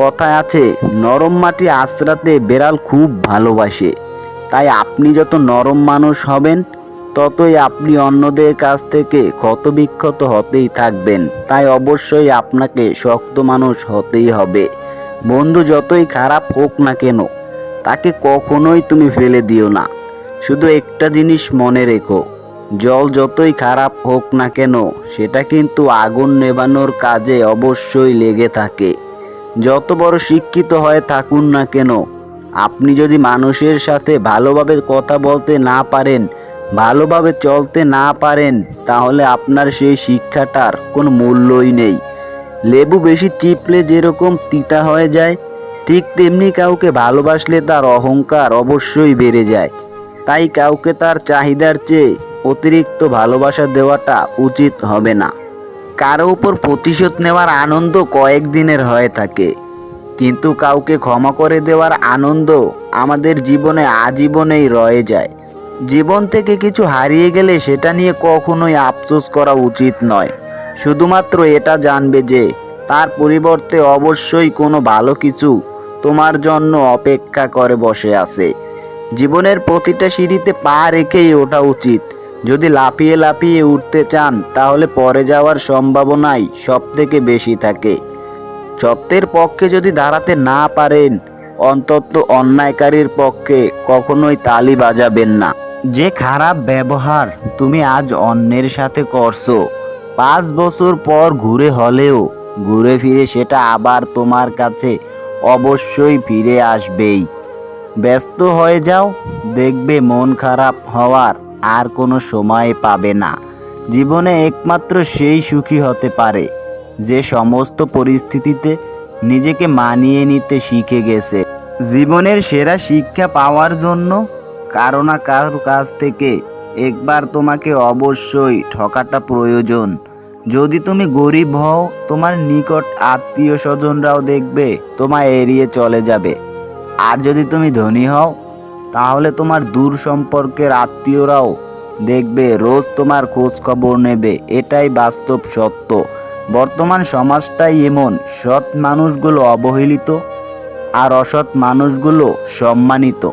কথায় আছে, নরম মাটি আশ্রাতে বেড়াল খুব ভালোবাসে। তাই আপনি যত নরম মানুষ হবেন, ততই আপনি অন্যদের কাছ থেকে ক্ষতবিক্ষত হতেই থাকবেন। তাই অবশ্যই আপনাকে শক্ত মানুষ হতেই হবে। বন্ধু যতই খারাপ হোক না কেন, তাকে কখনোই তুমি ফেলে দিও না। শুধু একটা জিনিস মনে রেখো, জল যতই খারাপ হোক না কেন, সেটা কিন্তু আগুন নেভানোর কাজে অবশ্যই লেগে থাকে। যত বড় শিক্ষিত হয়ে থাকুন না কেন। আপনি যদি মানুষের সাথে ভালোভাবে কথা বলতে না পারেন, ভালোভাবে চলতে না পারেন, তাহলে আপনার সেই শিক্ষাটার কোনো মূল্যই নেই। লেবু বেশি চিপলে যেরকম তিতা হয়ে যায়, ঠিক তেমনি কাউকে ভালোবাসলে তার অহংকার অবশ্যই বেড়ে যায়। তাই কাউকে তার চাহিদার চেয়ে অতিরিক্ত ভালোবাসা দেওয়াটা উচিত হবে না। কারও উপর প্রতিশোধ নেওয়ার আনন্দ কয়েকদিনের হয়ে থাকে। কিন্তু কাউকে ক্ষমা করে দেওয়ার আনন্দ আমাদের জীবনে আজীবনেই রয়ে যায়। জীবন থেকে কিছু হারিয়ে গেলে সেটা নিয়ে কখনোই আফসোস করা উচিত নয়। শুধুমাত্র এটা জানবে যে, তার পরিবর্তে অবশ্যই কোনো ভালো কিছু তোমার জন্য অপেক্ষা করে বসে আছে। জীবনের প্রতিটা সিঁড়িতে পা রেখেই ওঠা উচিত। যদি লাফিয়ে লাফিয়ে উঠতে চান, তাহলে পরে যাওয়ার সম্ভাবনাই সব থেকে বেশি থাকে। সত্যের পক্ষে যদি দাঁড়াতে না পারেন, অন্তত অন্যায়কারীর পক্ষে কখনোই তালি বাজাবেন না। যে খারাপ ব্যবহার তুমি আজ অন্যের সাথে করছ, পাঁচ বছর পর ঘুরে হলেও ঘুরে ফিরে সেটা আবার তোমার কাছে অবশ্যই ফিরে আসবেই। ব্যস্ত হয়ে যাও, দেখবে মন খারাপ হওয়ার আর কোনো সময় পাবে না। জীবনে একমাত্র সেই সুখী হতে পারে, যে সমস্ত পরিস্থিতিতে নিজেকে মানিয়ে নিতে শিখে গেছে। জীবনের সেরা শিক্ষা পাওয়ার জন্য কারও না কারও কাছ থেকে একবার তোমাকে অবশ্যই ঠকাটা প্রয়োজন। যদি তুমি গরিব হও, তোমার নিকট আত্মীয় স্বজনরাও দেখবে, তোমায় এড়িয়ে চলে যাবে। আর যদি তুমি ধনী হও তাহলে তোমার দূর সম্পর্কের আত্মীয়রাও দেখবে, রোজ তোমার খোঁজ খবর নেবে। এটাই বাস্তব সত্য। বর্তমান সমাজটাই এমন, সৎ মানুষগুলো অবহেলিত আর অসৎ মানুষগুলো সম্মানিত।